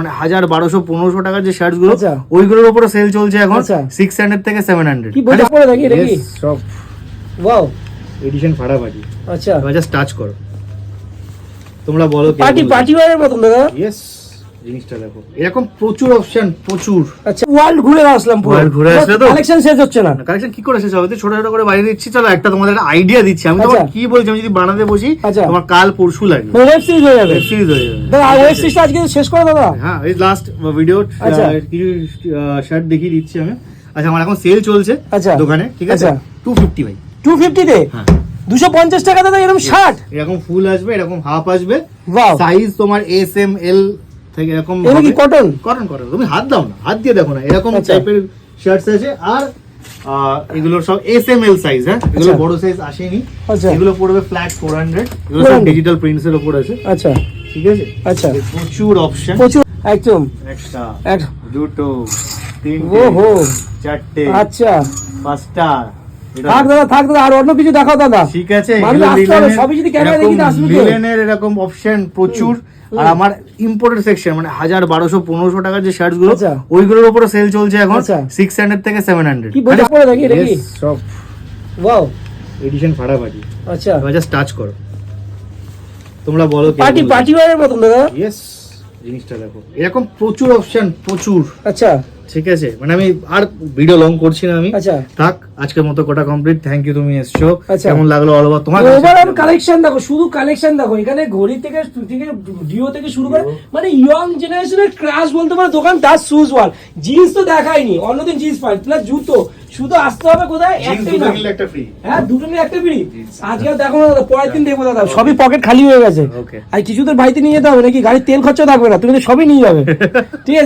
মানে হাজার বারোশো পনেরোশো টাকার যে শার্টসগুলো আচ্ছা। ওইগুলোর উপরে সেল চলছে এখন আচ্ছা। সিক্স হান্ড্রেড থেকে সেভেন হান্ড্রেড কি বলে পরে দেখি। এটা সব। ওয়াও এডিশন ফাটাফাটি। আচ্ছা। জাস্ট টাচ করো। তোমরা বলো পার্টি পার্টি ওয়ারের মতন দাদা। ইয়েস জিনিসটা দেখো। এরকম প্রচুর অপশন প্রচুর। আচ্ছা ওয়ার্ল্ড ঘুরে আসলাম পুরো। World ঘুরে আসলে তো? কালেকশন শেষ হচ্ছে না। কালেকশন কি করে শেষ হবে? তো ছোট ছোট করে বাইরে দিচ্ছি চলো একটা তোমাদের একটা আইডিয়া দিচ্ছি। আমি তোমার আচ্ছা। কি বলছি আমি যদি বানাতে বসি আচ্ছা। তোমার কাল পরশু লাগবে। ওয়েব সিরিজ হয়ে যাবে। ওয়েব সিরিজ হয়ে যাবে। দাদা ওয়েব সিরিজটা আজকে শেষ করে দাদা। হ্যাঁ এই লাস্ট ভিডিও আচ্ছা। কিছু শার্ট দেখিয়ে দিচ্ছি আমি। আচ্ছা আমার এখন সেল চলছে। দোকানে ঠিক আছে? আচ্ছা। টু ফিফটি ভাই। টু ফিফটিতে হ্যাঁ। দুশো পঞ্চাশ টাকা দাদা এরকম ষাট এরকম ফুল আসবে এরকম হাফ আসবে. সাইজ তোমার এস এম এল থেকে এরকম এগুলো কি কটন কটন কটন তুমি হাত দাও না হাত দিয়ে দেখো না এরকম আচ্ছা। টাইপের শার্টস আছে। আর এগুলো সব এস এম এল সাইজ হ্যাঁ? এগুলো আচ্ছা। বড় সাইজ আসেনি। আচ্ছা। এগুলো পড়বে ফ্ল্যাট ফোর হান্ড্রেড এগুলো সব ডিজিটাল প্রিন্টস এর উপর আছে। আচ্ছা। ঠিক আছে? আচ্ছা। প্রচুর অপশন প্রচুর একদম। একটা দুটো তিনটে চারটে আচ্ছা। পাঁচটা থাক দাদা থাক দাদা আর অন্য কিছু দেখাও দাদা। ঠিক আছে সবই যদি ক্যামেরা দেখি আসবে তো। লিনেনের এরকম অপশন প্রচুর। আর আমার ইম্পোর্টেড সেকশন মানে হাজার বারোশো পনেরোশো টাকার যে শার্টসগুলো আচ্ছা। ওইগুলোর উপরে সেল চলছে এখন আচ্ছা। সিক্স হান্ড্রেড থেকে সেভেন হান্ড্রেড কি বলতে পড়ে দেখি এটা কি? সব। ওয়াও এডিশন ফাটাফাটি। আচ্ছা। জাস্ট টাচ করো। তোমরা বলো পার্টি পার্টি ওয়ারের মতন দাদা। ইয়েস জিনিসটা দেখো। এরকম প্রচুর অপশন প্রচুর। আচ্ছা। ঠিক আছে? মানে আমি আর ভিডিও লং করছি না আমি। আচ্ছা। থাক আজকের মতো কোটা কমপ্লিট থ্যাংক ইউ তুমি এসছো। আচ্ছা। কেমন লাগল অল ওভার তোমার ওভারঅল কালেকশন দেখো শুধু কালেকশন দেখো এখানে ঘড়ি থেকে থেকে ডিও থেকে শুরু করে মানে ইয়ং জেনারেশনের ক্রাশ বলতে পারো দোকান তার শুজ ওয়াল জিন্স তো দেখায়নি অন্যদিন জিন্স পাই প্লাস জুতো। শুধু আসতে হবে কোথায়? একটাই না। একটা ফ্রি হ্যাঁ দুটো নিয়ে একটা বিড়ি আজকে দেখো না দাদা পরের দিন দেখব দাদা সবই পকেট খালি হয়ে গেছে. আর কিছু তোর বাড়িতে নিয়ে যেতে হবে নাকি? গাড়ির তেল খরচা থাকবে না তুমি তো সবই নিয়ে যাবে। ঠিক আছে?